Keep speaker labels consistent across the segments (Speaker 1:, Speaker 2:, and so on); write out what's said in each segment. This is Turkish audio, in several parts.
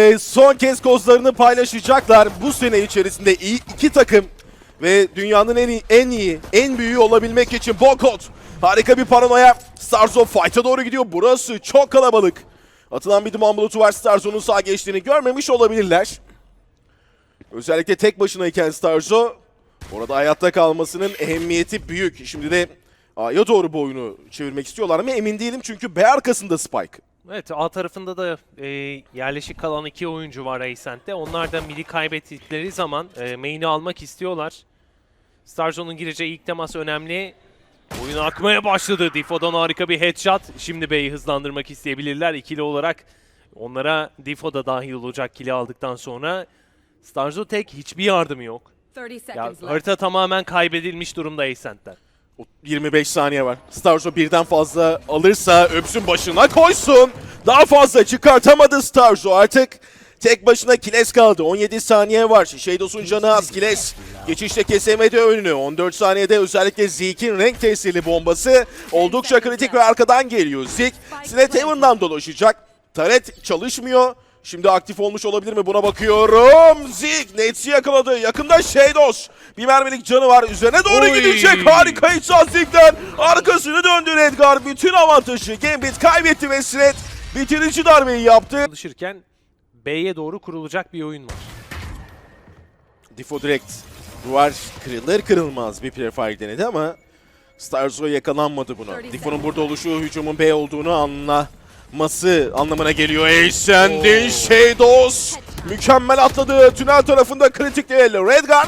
Speaker 1: Ee, son kez kozlarını paylaşacaklar. Bu sene içerisinde iyi iki takım ve dünyanın en iyi, en iyi, en büyüğü olabilmek için Bokot. Harika bir paranoya. Starzo fight'a doğru gidiyor. Burası çok kalabalık. Atılan bir duman bulutu var. Starzo'nun sağ geçtiğini görmemiş olabilirler. Özellikle tek başınayken Starzo orada hayatta kalmasının ehemmiyeti büyük. Şimdi de A'ya doğru bu oyunu çevirmek istiyorlar mı emin değilim çünkü B arkasında Spike.
Speaker 2: Evet A tarafında da e, yerleşik kalan iki oyuncu var Ascent'te. Onlar da mili kaybettikleri zaman e, main'i almak istiyorlar. Starzo'nun gireceği ilk temas önemli. Oyun akmaya başladı. Difo'dan harika bir headshot. Şimdi B'yi hızlandırmak isteyebilirler ikili olarak. Onlara Difo da dahil olacak kili aldıktan sonra. Starzo tek hiçbir yardımı yok.
Speaker 3: 30
Speaker 2: Ya, harita tamamen kaybedilmiş durumda Ascent'ten.
Speaker 1: O 25 saniye var. Starzo birden fazla alırsa öpsün başına koysun. Daha fazla çıkartamadı Starzo artık. Tek başına Kiles kaldı. 17 saniye var. Şeydos'un canı az. Kiles geçişte kesemedi önünü. 14 saniyede özellikle Zeke'in renk tesirli bombası oldukça kritik ve arkadan geliyor. Zeke Sinet Heaven'dan dolaşacak. Taret çalışmıyor. Şimdi aktif olmuş olabilir mi? Buna bakıyorum. Zeke Nets'i yakaladı. Yakında Shadows. Bir mermilik canı var. Üzerine doğru
Speaker 2: Oy.
Speaker 1: gidecek. Harika içaz Zeke'den. Arkasını döndü Redgar. Bütün avantajı Gambit kaybetti ve Sinet bitirici darbeyi yaptı.
Speaker 2: Çalışırken B'ye doğru kurulacak bir oyun var.
Speaker 1: Difo direkt duvar kırılır kırılmaz bir prefire denedi ama Starzo yakalanmadı buna. Difo'nun burada oluşu hücumun B olduğunu anlaması anlamına geliyor. Ascending
Speaker 2: Oo.
Speaker 1: Shadows mükemmel atladı. Tünel tarafında kritik değil. Redgar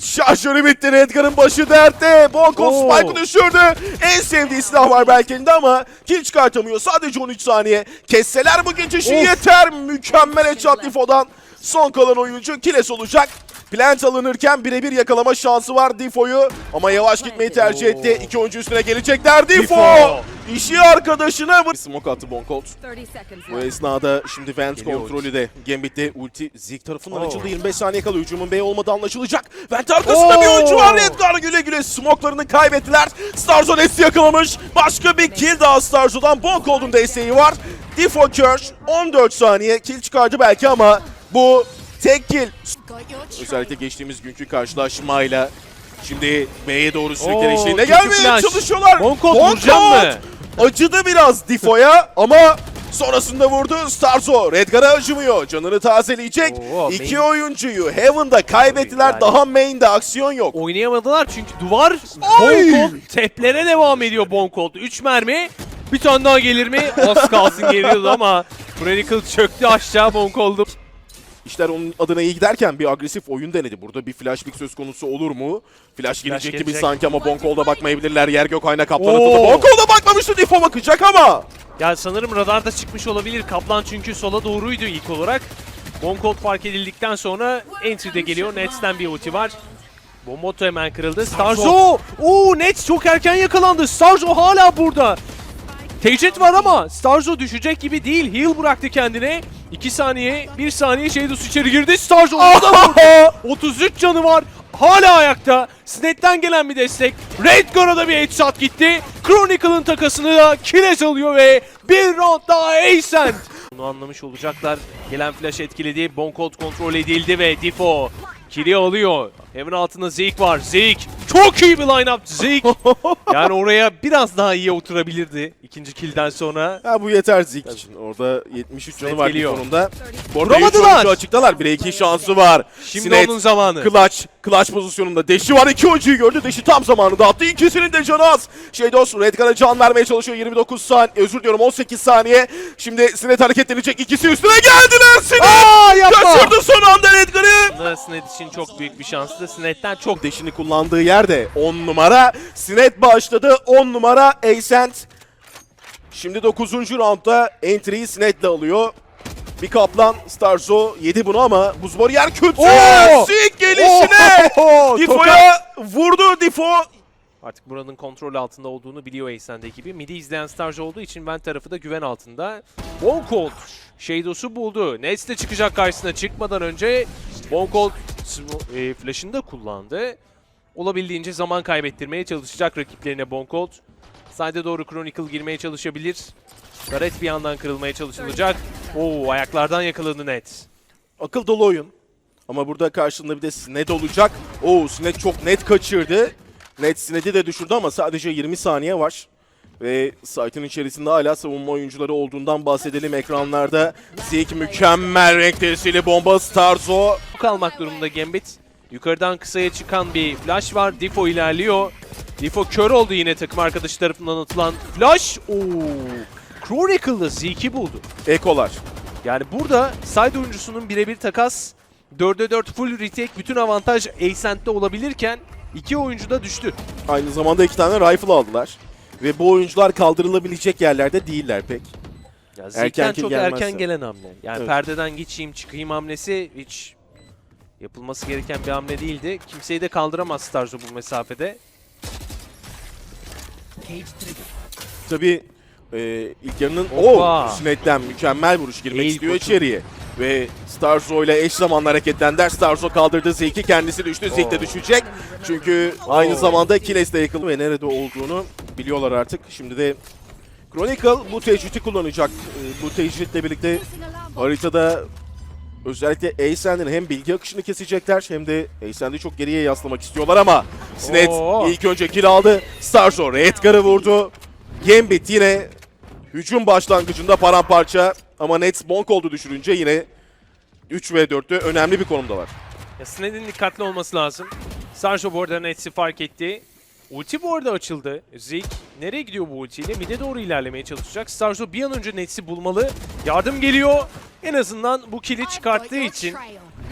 Speaker 1: şarjörü bitti. Redgar'ın başı dertte. Bonko
Speaker 2: Oo.
Speaker 1: Spike'ı düşürdü. En sevdiği silah var belki elinde ama kill çıkartamıyor. Sadece 13 saniye. Kesseler bu geçişi
Speaker 2: Of.
Speaker 1: yeter. Mükemmel headshot Difo'dan. Son kalan oyuncu Kiles olacak. Plant alınırken birebir yakalama şansı var Difo'yu ama yavaş gitmeyi tercih etti. İki oyuncu üstüne gelecekler. Difo!
Speaker 2: Difo!
Speaker 1: İşi arkadaşına vur. Smoke attı Bonkolt.
Speaker 3: 30 seconds
Speaker 1: Bu esnada şimdi Vent
Speaker 2: Geliyor
Speaker 1: kontrolü de Gambit'te ulti Zik tarafından
Speaker 2: Oo.
Speaker 1: açıldı. 25 saniye kalıyor. Hücumun B olmadığı anlaşılacak. Vent arkasında bir
Speaker 2: Oo.
Speaker 1: oyuncu var. Redgar güle güle smoke'larını kaybettiler. Starzo Nets'i yakalamış. Başka bir kill daha Starzo'dan. Bonkolt'un desteği var. Difo Kirsch 14 saniye kill çıkardı belki ama bu tek kill. Özellikle geçtiğimiz günkü karşılaşmayla Şimdi B'ye doğru
Speaker 2: kötü
Speaker 1: gelmeye
Speaker 2: flash.
Speaker 1: çalışıyorlar.
Speaker 2: Bonkolt vuracak mı?
Speaker 1: Acıdı biraz Difo'ya ama sonrasında vurdu Starzo. Redgar'a acımıyor. Canını tazeleyecek.
Speaker 2: Oo,
Speaker 1: İki
Speaker 2: main-
Speaker 1: oyuncuyu Heaven'da kaybettiler.
Speaker 2: Yani-
Speaker 1: Daha main'de aksiyon yok.
Speaker 2: Oynayamadılar çünkü duvar
Speaker 1: Ay!
Speaker 2: Bonkolt teplere devam ediyor Bonkolt. 3 mermi bir tane daha gelir mi? Az kalsın geliyordu ama Chronicle çöktü aşağı Bonkolt'u.
Speaker 1: İşler onun adına iyi giderken bir agresif oyun denedi. Burada bir flash pick söz konusu olur mu? Flash, gelecek gibi
Speaker 2: gelecek.
Speaker 1: sanki ama Bonkol'da bakmayabilirler. Yer gök ayna kaplan
Speaker 2: Oo.
Speaker 1: atıldı. Bonkol'da bakmamıştı. Difo bakacak ama.
Speaker 2: Ya sanırım radarda çıkmış olabilir. Kaplan çünkü sola doğruydu ilk olarak. Bonkolt fark edildikten sonra entry de geliyor. Nets'ten bir ulti var. Bomboto hemen kırıldı. Starzo! Oo Nets çok erken yakalandı. Starzo hala burada. Tecrit var ama Starzo düşecek gibi değil. Heal bıraktı kendine. 2 saniye, 1 saniye Shadows içeri girdi. Starzo orada vurdu. 33 canı var. Hala ayakta. Snet'ten gelen bir destek. Redgar'a da bir headshot gitti. Chronicle'ın takasını da Killez alıyor ve bir round daha Ascent. Bunu anlamış olacaklar. Gelen flash etkiledi. Bonkolt kontrol edildi ve Difo kili alıyor. Heaven altında Zeke var. Zeke çok iyi bir line-up. Zeke yani oraya biraz daha iyi oturabilirdi ikinci killden sonra.
Speaker 1: Ha bu yeter Zik için. Orada 73 canı var
Speaker 2: geliyor.
Speaker 1: Bu arada
Speaker 2: Vuramadılar.
Speaker 1: oyuncu açıktalar. 1'e 2 şansı var.
Speaker 2: Şimdi
Speaker 1: Sinet,
Speaker 2: onun zamanı.
Speaker 1: Clutch, Clutch pozisyonunda. Deşi var. iki oyuncuyu gördü. Deşi tam zamanında attı. İkisinin de canı az. Şeydos Redgar'a can vermeye çalışıyor. 29 saniye. Özür diliyorum 18 saniye. Şimdi Sinet hareketlenecek. İkisi üstüne geldiler. Sinet
Speaker 2: Aa yapma.
Speaker 1: kaçırdı son anda Redgar'ı.
Speaker 2: Aslında Snet için çok büyük bir şanstı. Snet'ten çok
Speaker 1: Deşini kullandığı yerde 10 numara. Sinet başladı. 10 numara Ascent. Şimdi 9. roundda entry'yi Sinet'le alıyor. Bir kaplan Starzo yedi bunu ama buz yer kötü. Sik gelişine. Difo'ya vurdu Difo.
Speaker 2: Artık buranın kontrol altında olduğunu biliyor Ascend ekibi. Midi izleyen Starjo olduğu için Vent tarafı da güven altında. Bonkolt Shadows'u buldu. Nets de çıkacak karşısına çıkmadan önce Bonkolt sm- e, flash'ını da kullandı. Olabildiğince zaman kaybettirmeye çalışacak rakiplerine Bonkolt. Side'e doğru Chronicle girmeye çalışabilir. Gareth bir yandan kırılmaya çalışılacak. Oo ayaklardan yakaladı Nets.
Speaker 1: akıl dolu oyun. Ama burada karşında bir de Sned olacak. Oo Sned çok net kaçırdı. Net Sned'i de düşürdü ama sadece 20 saniye var. Ve site'ın içerisinde hala savunma oyuncuları olduğundan bahsedelim ekranlarda. Zik mükemmel renk tesiri bomba Starzo.
Speaker 2: kalmak durumunda Gambit. Yukarıdan kısaya çıkan bir flash var. Difo ilerliyor. Difo kör oldu yine takım arkadaşı tarafından atılan flash. Oo. Chronicle'da Zeke'i buldu.
Speaker 1: Ekolar.
Speaker 2: Yani burada side oyuncusunun birebir takas 4'e 4 full retake bütün avantaj Ascent'te olabilirken iki oyuncu da düştü.
Speaker 1: Aynı zamanda iki tane rifle aldılar. Ve bu oyuncular kaldırılabilecek yerlerde değiller pek.
Speaker 2: Ya Zeke'den
Speaker 1: Erkenki
Speaker 2: çok
Speaker 1: gelmezse.
Speaker 2: erken gelen hamle. Yani
Speaker 1: Evet.
Speaker 2: perdeden geçeyim çıkayım hamlesi hiç yapılması gereken bir hamle değildi. Kimseyi de kaldıramaz Starzo bu mesafede.
Speaker 1: Tabii e, ilk yarının o Sned'den mükemmel vuruş girmek
Speaker 2: Eğil
Speaker 1: istiyor
Speaker 2: koçum.
Speaker 1: içeriye. Ve Starzo ile eş zamanlı hareketlendiler. Starzo kaldırdı Zeke'i kendisi düştü. Zeke de düşecek. Çünkü aynı zamanda Kiles de yakıldı ve nerede olduğunu biliyorlar artık. Şimdi de Chronicle bu tecriti kullanacak. E, bu tecritle birlikte haritada özellikle Ascend'in hem bilgi akışını kesecekler hem de Ascend'i çok geriye yaslamak istiyorlar ama
Speaker 2: Oo.
Speaker 1: ilk önce kill aldı. Starzo Redgar'ı vurdu. Gambit yine hücum başlangıcında paramparça ama Nets Bonkold'u düşürünce yine 3 ve 4'te önemli bir konumdalar.
Speaker 2: Ya Sned'in dikkatli olması lazım. Sarjo bu arada Nets'i fark etti. Ulti bu arada açıldı. Zeke nereye gidiyor bu ultiyle? Mid'e doğru ilerlemeye çalışacak. Starzo bir an önce Nets'i bulmalı. Yardım geliyor. En azından bu kill'i çıkarttığı için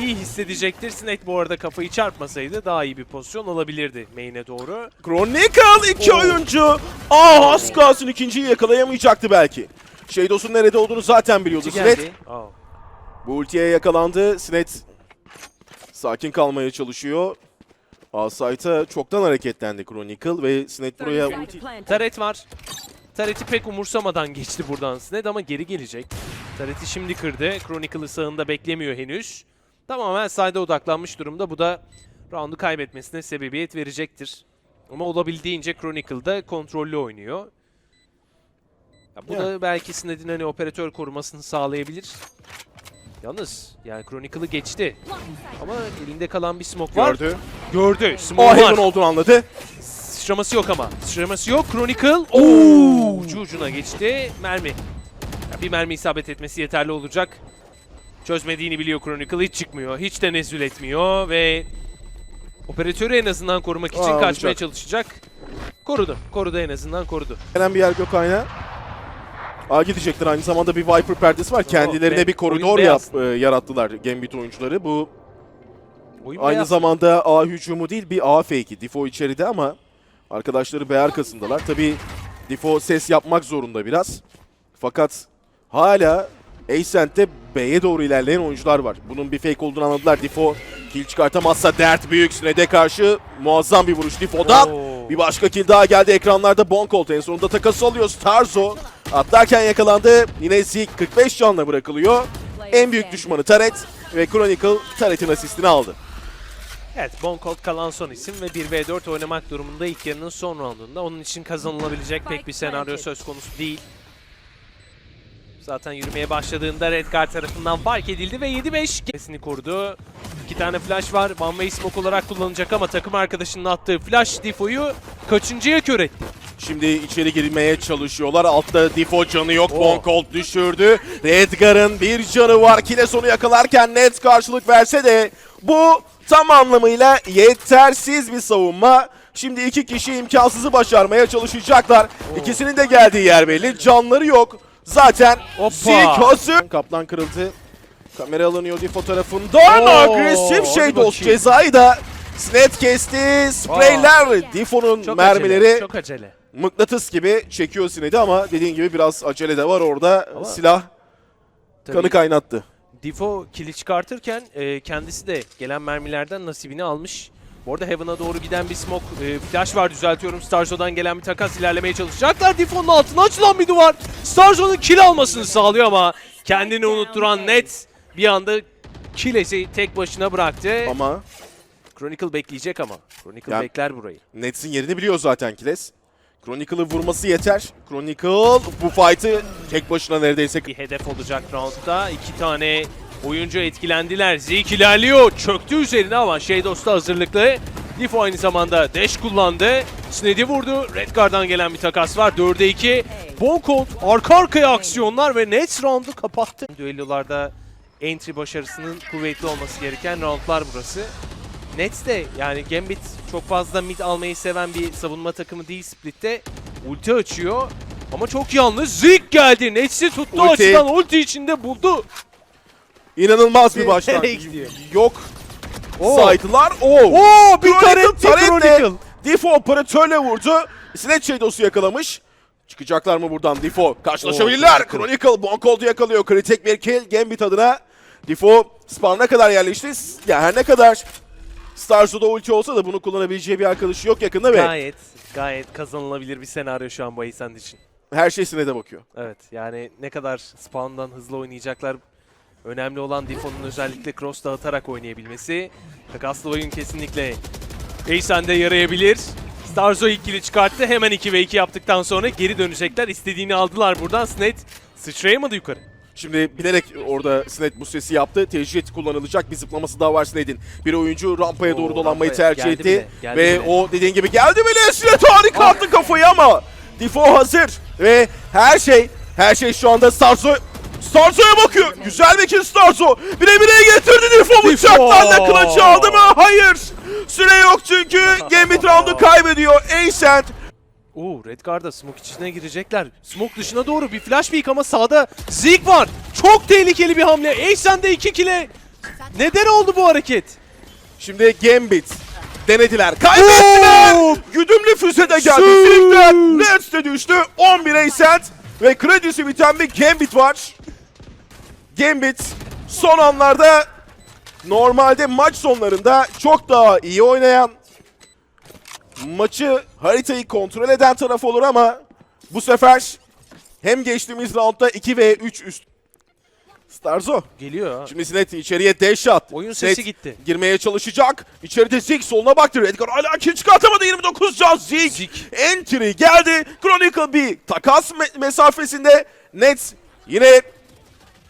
Speaker 2: iyi hissedecektir. Sned bu arada kafayı çarpmasaydı daha iyi bir pozisyon alabilirdi main'e doğru.
Speaker 1: Chronicle iki
Speaker 2: Oo.
Speaker 1: oyuncu. Ah az kalsın ikinciyi yakalayamayacaktı belki. Shadows'un nerede olduğunu zaten biliyordu
Speaker 2: geldi. Aa.
Speaker 1: Bu ultiye yakalandı. Sned sakin kalmaya çalışıyor. Asayt'a çoktan hareketlendi Chronicle ve Sned buraya ulti...
Speaker 2: Taret var. Taret'i pek umursamadan geçti buradan Sned ama geri gelecek. Taret'i şimdi kırdı. Chronicle'ı sağında beklemiyor henüz. Tamamen side'a odaklanmış durumda. Bu da round'u kaybetmesine sebebiyet verecektir. Ama olabildiğince Chronicle'da kontrollü oynuyor. Ya bu
Speaker 1: Ya.
Speaker 2: da belki Sned'in hani operatör korumasını sağlayabilir. Yalnız yani Chronicle'ı geçti. Ama elinde kalan bir smoke var.
Speaker 1: Gördü.
Speaker 2: Gördü.
Speaker 1: O
Speaker 2: Smoke var.
Speaker 1: Heaven olduğunu anladı.
Speaker 2: Sıçraması yok ama. Sıçraması yok. Chronicle. Oo, ucu ucuna geçti. Mermi. Ya bir mermi isabet etmesi yeterli olacak. Çözmediğini biliyor Chronicle. Hiç çıkmıyor. Hiç tenezzül etmiyor ve operatörü en azından korumak için
Speaker 1: Aa,
Speaker 2: kaçmaya
Speaker 1: olacak.
Speaker 2: çalışacak. Korudu. Korudu en azından korudu.
Speaker 1: Gelen bir yer Gökayna. A gidecektir. Aynı zamanda bir Viper perdesi var. Kendilerine
Speaker 2: ve
Speaker 1: bir koridor
Speaker 2: oyun
Speaker 1: yap, e, yarattılar Gambit oyuncuları. Bu
Speaker 2: Oyun
Speaker 1: aynı
Speaker 2: beyaz.
Speaker 1: zamanda A hücumu değil bir A fake'i. Difo içeride ama arkadaşları B arkasındalar. Tabii Difo ses yapmak zorunda biraz. Fakat hala Ascent'te B'ye doğru ilerleyen oyuncular var. Bunun bir fake olduğunu anladılar. Difo kill çıkartamazsa dert büyük. Sned'e karşı muazzam bir vuruş Difo'dan.
Speaker 2: Oo.
Speaker 1: Bir başka kill daha geldi ekranlarda. Bonkolt en sonunda takas alıyor. Starzo atlarken yakalandı. Yine Zeke 45 canla bırakılıyor. En büyük düşmanı Taret ve Chronicle Taret'in asistini aldı.
Speaker 2: Evet, Bonkolt kalan son isim ve 1v4 oynamak durumunda ilk yarının son roundunda. Onun için kazanılabilecek pek bir senaryo söz konusu değil. Zaten yürümeye başladığında Redguard tarafından fark edildi ve 7-5 kesini korudu. İki tane flash var. One way smoke olarak kullanılacak ama takım arkadaşının attığı flash Difo'yu kaçıncıya kör etti.
Speaker 1: Şimdi içeri girmeye çalışıyorlar. Altta Difo canı yok.
Speaker 2: Oh.
Speaker 1: Bonkolt düşürdü. Redgar'ın bir canı var. Kiles onu yakalarken net karşılık verse de bu tam anlamıyla yetersiz bir savunma. Şimdi iki kişi imkansızı başarmaya çalışacaklar. İkisinin de geldiği yer belli. Canları yok. Zaten. Sikosu. Kaplan kırıldı. Kamera alınıyor Difo tarafından.
Speaker 2: Oo,
Speaker 1: Agresif şey dost cezayı da Sned kesti. Spreyler. Difo'nun mermileri
Speaker 2: acele, çok acele.
Speaker 1: mıknatıs gibi çekiyor Sined'i ama dediğin gibi biraz acele de var orada.
Speaker 2: Ama-
Speaker 1: Silah
Speaker 2: Tabii
Speaker 1: kanı kaynattı.
Speaker 2: Difo kili çıkartırken e, kendisi de gelen mermilerden nasibini almış. Bu arada Heaven'a doğru giden bir smoke e, flash var düzeltiyorum. Starzo'dan gelen bir takas ilerlemeye çalışacaklar. Difo'nun altına açılan bir duvar. Starzo'nun kill almasını sağlıyor ama kendini unutturan Net bir anda Killes'i tek başına bıraktı.
Speaker 1: Ama
Speaker 2: Chronicle bekleyecek ama. Chronicle
Speaker 1: Ya-
Speaker 2: bekler burayı.
Speaker 1: Nets'in yerini biliyor zaten Kiles. Chronicle'ı vurması yeter. Chronicle bu fight'ı tek başına neredeyse
Speaker 2: Bir hedef olacak roundda. İki tane oyuncu etkilendiler. Zeke ilerliyor. Çöktü üzerine ama Shadows da hazırlıklı. Difo aynı zamanda dash kullandı. Sned'i vurdu. Redguard'dan gelen bir takas var. 4'e 2. Bonkolt arka arkaya aksiyonlar ve Nets round'u kapattı. Düellolarda entry başarısının kuvvetli olması gereken roundlar burası. Nets de yani Gambit çok fazla mid almayı seven bir savunma takımı değil Split'te. Ulti açıyor ama çok yalnız. Zeke geldi. Nets'i tuttu
Speaker 1: Ulti.
Speaker 2: açıdan ulti içinde buldu.
Speaker 1: İnanılmaz bir başlangıç. Yok.
Speaker 2: Oo.
Speaker 1: Saydılar. Oo.
Speaker 2: Oo bir taret Chronicle.
Speaker 1: Difo operatörle vurdu. Snatch Shadows'u yakalamış. Çıkacaklar mı buradan Difo? Karşılaşabilirler.
Speaker 2: Oo, Chronicle.
Speaker 1: Boncold'u yakalıyor. Kritik bir kill Gambit adına. Difo spawn'a kadar yerleşti. Ya her ne kadar Starzo'da ulti olsa da bunu kullanabileceği bir arkadaşı yok yakında ve
Speaker 2: Gayet gayet kazanılabilir bir senaryo şu an bu Ascend için.
Speaker 1: her şey Sned'e bakıyor.
Speaker 2: Evet yani ne kadar spawn'dan hızlı oynayacaklar. Önemli olan Difo'nun özellikle cross dağıtarak oynayabilmesi. Takaslı oyun kesinlikle Ascend'e yarayabilir. Starzo ikili çıkarttı. Hemen 2 ve 2 yaptıktan sonra geri dönecekler. İstediğini aldılar buradan. Sned sıçrayamadı yukarı.
Speaker 1: Şimdi bilerek orada Sned bu sesi yaptı. Tecrit kullanılacak bir zıplaması daha var Sned'in. Bir oyuncu rampaya
Speaker 2: Oo,
Speaker 1: doğru dolanmayı
Speaker 2: rampaya
Speaker 1: tercih
Speaker 2: geldi
Speaker 1: etti.
Speaker 2: bile, geldi
Speaker 1: Ve
Speaker 2: bile.
Speaker 1: o dediğin gibi geldi bile. Sned harika attı kafayı ama Difo hazır. Ve her şey, her şey şu anda Starzo Starzo'ya bakıyor. Güzel bir kill Starzo. Bire bire getirdi Difo bıçaklarla kılıcı aldı mı? Hayır. Süre yok çünkü Gambit round'u kaybediyor. Ascent
Speaker 2: Oo Redguard'a smoke içine girecekler. Smoke dışına doğru bir flash peek ama sağda Zeke var. Çok tehlikeli bir hamle. Ascend'de 2 kile. Neden oldu bu hareket?
Speaker 1: Şimdi Gambit denediler. Kaybettiler.
Speaker 2: Oo!
Speaker 1: Güdümlü füze de geldi. Silk'ten Nets de düştü. 11 Ascent ve kredisi biten bir Gambit var. Gambit son anlarda normalde maç sonlarında çok daha iyi oynayan maçı haritayı kontrol eden taraf olur ama bu sefer hem geçtiğimiz roundda 2 ve 3 üst Starzo.
Speaker 2: Geliyor ha.
Speaker 1: Şimdi Sinet içeriye dash shot.
Speaker 2: Oyun
Speaker 1: Sinet
Speaker 2: sesi gitti.
Speaker 1: Girmeye çalışacak. İçeride Zig soluna baktı. Edgar hala kill çıkartamadı. 29 can Zig.
Speaker 2: Zig.
Speaker 1: Entry geldi. Chronicle bir takas me- mesafesinde. Nets yine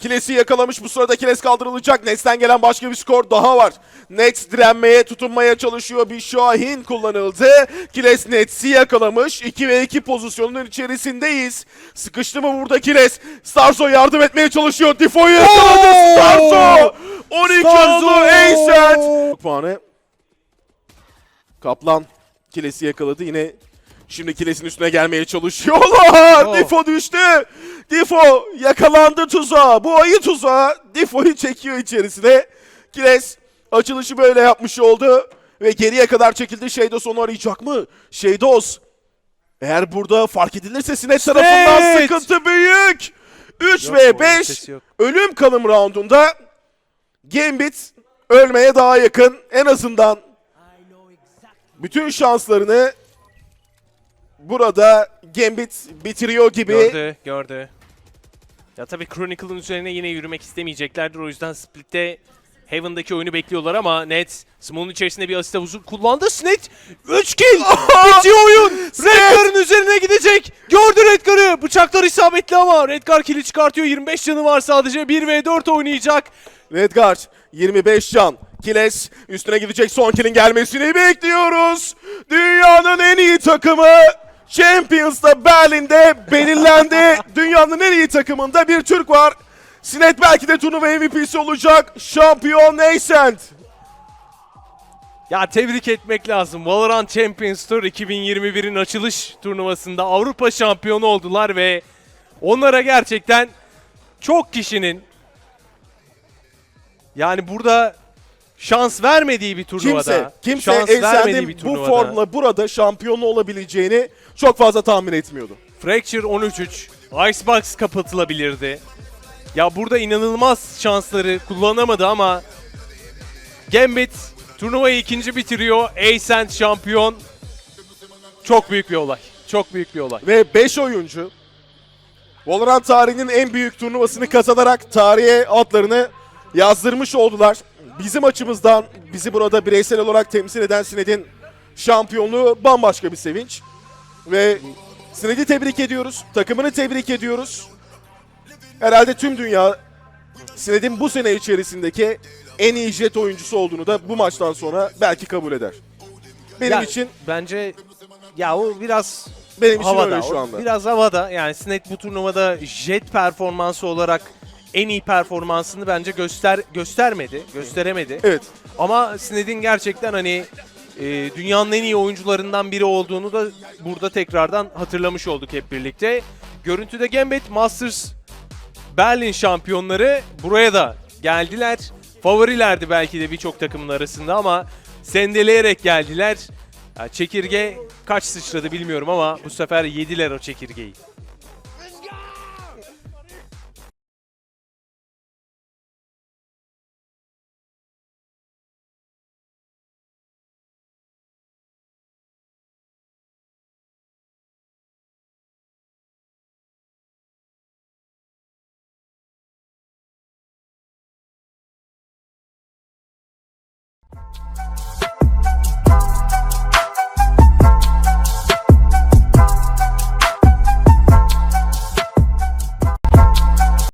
Speaker 1: Kiles'i yakalamış. Bu sırada Kiles kaldırılacak. Nets'ten gelen başka bir skor daha var. Nets direnmeye, tutunmaya çalışıyor. Bir Şahin kullanıldı. Kiles Nets'i yakalamış. 2 ve 2 pozisyonunun içerisindeyiz. Sıkıştı mı burada Kiles? Starzo yardım etmeye çalışıyor. Difo'yu yakaladı Starzo. 12
Speaker 2: Starzo!
Speaker 1: Ascent. Puanı. Kaplan Kiles'i yakaladı. Yine Şimdi Kiles'in üstüne gelmeye çalışıyorlar.
Speaker 2: Oh.
Speaker 1: Düştü. Difo yakalandı tuzağa. Bu ayı tuzağa. Difo'yu çekiyor içerisine. Kiles açılışı böyle yapmış oldu. Ve geriye kadar çekildi. Şeydos onu arayacak mı? Şeydos. Eğer burada fark edilirse Sinet tarafından
Speaker 2: Sinet!
Speaker 1: sıkıntı büyük. 3
Speaker 2: Yok,
Speaker 1: ve
Speaker 2: oyun
Speaker 1: 5
Speaker 2: sesi yok.
Speaker 1: ölüm kalım roundunda Gambit ölmeye daha yakın. En azından bütün şanslarını burada Gambit bitiriyor gibi.
Speaker 2: Gördü, gördü. Ya tabii Chronicle'ın üzerine yine yürümek istemeyeceklerdir. O yüzden Split'te Heaven'daki oyunu bekliyorlar ama Nets Small'un içerisinde bir asist havuzu kullandı. Snake 3 kill! Bitiyor oyun! Redgar'ın üzerine gidecek. Gördü Redgar'ı. Bıçaklar isabetli ama Redgar kill'i çıkartıyor. 25 canı var sadece. 1v4 oynayacak.
Speaker 1: Redguard 25 can. Kiles üstüne gidecek son kill'in gelmesini bekliyoruz. Dünyanın en iyi takımı Champions'ta Berlin'de belirlendi. Dünyanın en iyi takımında bir Türk var. Sinet belki de turnuva MVP'si olacak. Şampiyon Ascent.
Speaker 2: Ya tebrik etmek lazım. Valorant Champions Tour 2021'in açılış turnuvasında Avrupa şampiyonu oldular ve onlara gerçekten çok kişinin yani burada şans vermediği bir turnuvada,
Speaker 1: Kimse, kimse
Speaker 2: şans vermediği bir
Speaker 1: Ascent'in bu
Speaker 2: turnuvada.
Speaker 1: formla burada şampiyonu olabileceğini çok fazla tahmin etmiyordu.
Speaker 2: Fracture 13-3, Icebox kapatılabilirdi. Ya burada inanılmaz şansları kullanamadı ama Gambit turnuvayı ikinci bitiriyor. Ascent şampiyon. Çok büyük bir olay. Çok büyük bir olay.
Speaker 1: Ve 5 oyuncu Valorant tarihinin en büyük turnuvasını kazanarak tarihe adlarını yazdırmış oldular. Bizim açımızdan bizi burada bireysel olarak temsil eden Sined'in şampiyonluğu bambaşka bir sevinç. Ve Sined'i tebrik ediyoruz. Takımını tebrik ediyoruz. Herhalde tüm dünya Sined'in bu sene içerisindeki en iyi jet oyuncusu olduğunu da bu maçtan sonra belki kabul eder. Benim
Speaker 2: Ya,
Speaker 1: için
Speaker 2: bence ya o biraz
Speaker 1: benim için
Speaker 2: havada.
Speaker 1: öyle şu anda.
Speaker 2: Biraz havada. Yani Sned bu turnuvada jet performansı olarak en iyi performansını bence göster göstermedi, gösteremedi.
Speaker 1: Evet.
Speaker 2: Ama Sned'in gerçekten hani e, dünyanın en iyi oyuncularından biri olduğunu da burada tekrardan hatırlamış olduk hep birlikte. Görüntüde Gambit Masters Berlin şampiyonları buraya da geldiler. Favorilerdi belki de birçok takımın arasında ama sendeleyerek geldiler. Ya çekirge kaç sıçradı bilmiyorum ama bu sefer yediler o çekirgeyi.